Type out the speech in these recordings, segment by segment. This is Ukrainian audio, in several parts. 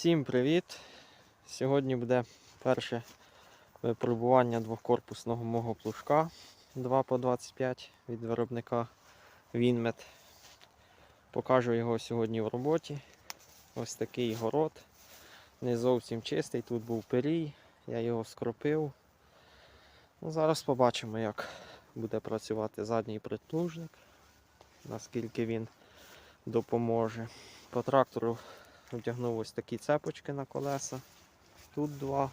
Всім привіт! Сьогодні буде перше випробування двохкорпусного мого плужка 2 по 25 від виробника Вінмет. Покажу його сьогодні в роботі. Ось такий город. Не зовсім чистий, тут був перій, я його скропив. Ну, зараз побачимо, як буде працювати задній притлужник, наскільки він допоможе. По трактору Вдягнув ось такі цепочки на колеса. Тут два.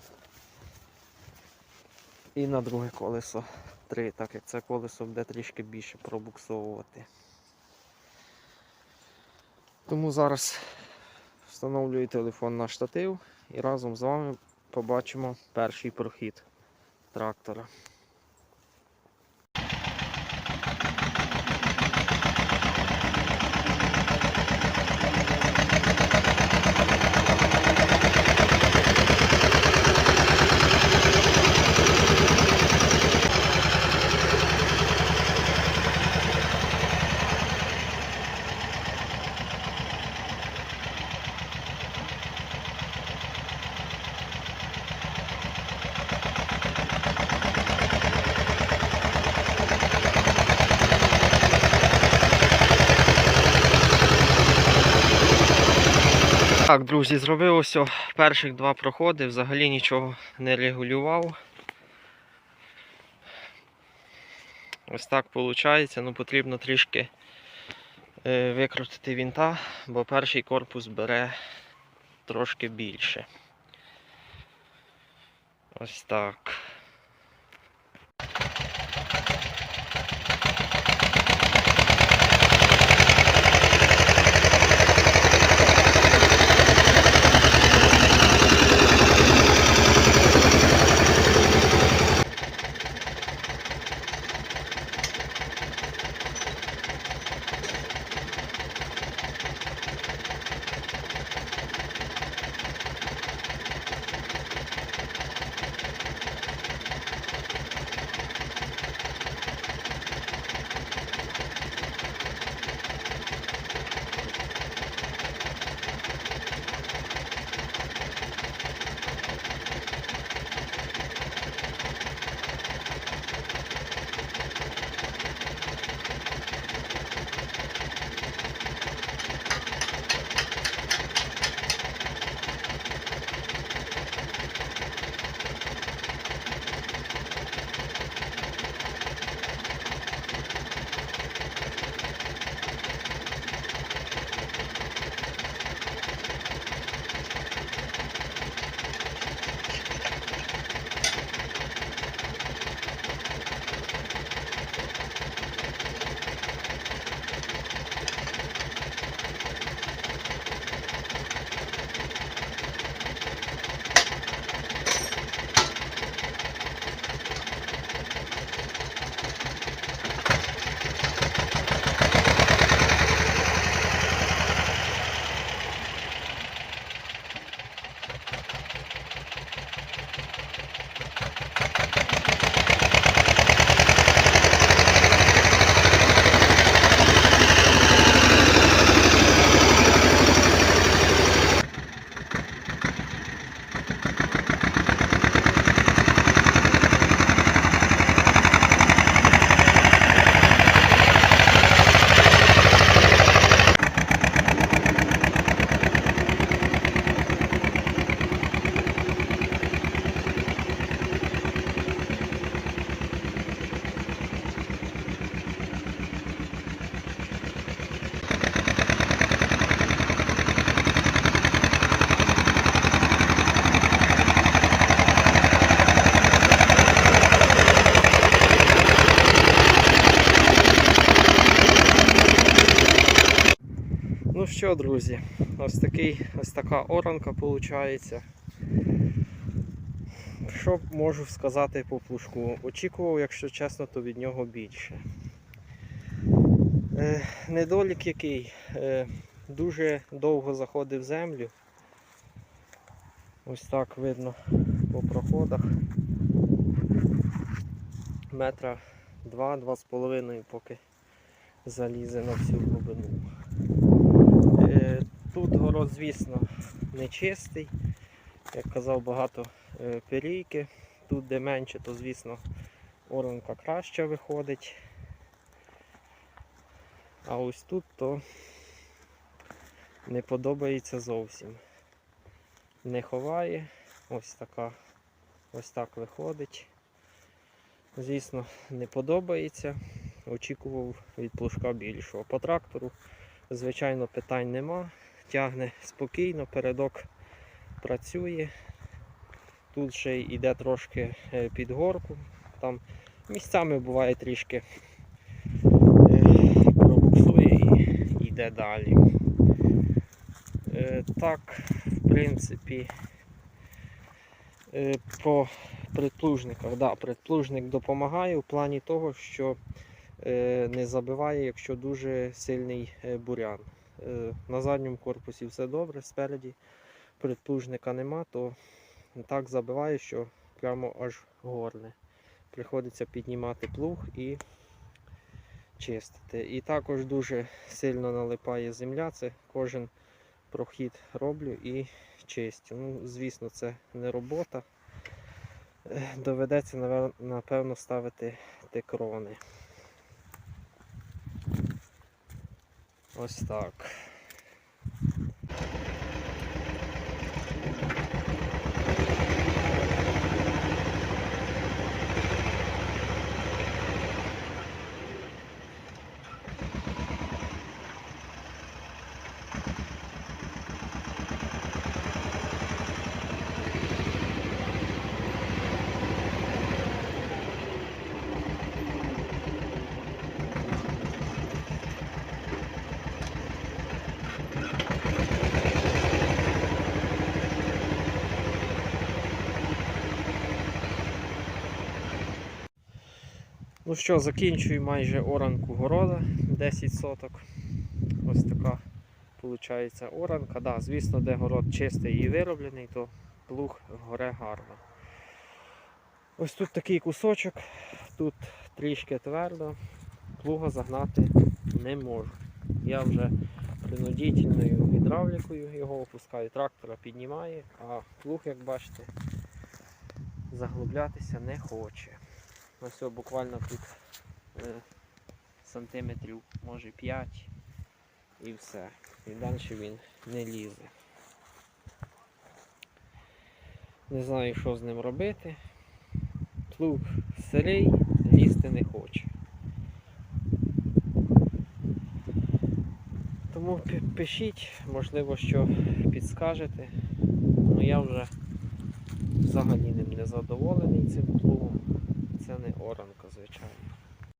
І на друге колесо три, так як це колесо буде трішки більше пробуксовувати. Тому зараз встановлюю телефон на штатив і разом з вами побачимо перший прохід трактора. Так, друзі, зробив ось перших два проходи, взагалі нічого не регулював. Ось так виходить, ну потрібно трішки е, викрутити вінта, бо перший корпус бере трошки більше. Ось так. Що, друзі, ось такий, ось така оранка виходить. Що можу сказати по плужку? Очікував, якщо чесно, то від нього більше. Е, недолік який? Е, дуже довго заходив землю. Ось так видно по проходах. Метра два-два з половиною, поки залізе на всю глибину. Тут город, звісно, нечистий. Як казав, багато е, пирійки. Тут де менше, то звісно оранка краще виходить. А ось тут то не подобається зовсім. Не ховає. Ось така, ось так виходить. Звісно, не подобається. Очікував від плужка більшого. По трактору, звичайно, питань нема. Тягне спокійно, передок працює. Тут ще йде трошки е, під горку. Там місцями буває трішки е, пробуксує і йде далі. Е, Так, в принципі, по предплужниках. Да, предплужник допомагає в плані того, що не забиває, якщо дуже сильний бурян. Е, На задньому корпусі все добре, спереді предплужника нема, то так забиває, що прямо аж горне. Приходиться піднімати плуг і чистити. І також дуже сильно налипає земля. Це кожен прохід роблю і чистю. Ну, звісно, це не робота. Е, Доведеться, напевно, ставити текрони. Ось так. Ну що, закінчую майже оранку города 10 соток. Ось така виходить оранка. Да, звісно, де город чистий і вироблений, то плуг горе гарно. Ось тут такий кусочок, тут трішки твердо, плуга загнати не можу. Я вже принудительною гідравлікою його опускаю, трактора піднімає, а плуг, як бачите, заглублятися не хоче. Ось о, буквально тут е, сантиметрів, може 5 і все. І далі він не лізе. Не знаю, що з ним робити. Плуг сирий, лізти не хоче. Тому пишіть, можливо, що підскажете. Ну я вже взагалі ним не задоволений цим плугом. Це не оранка, звичайно.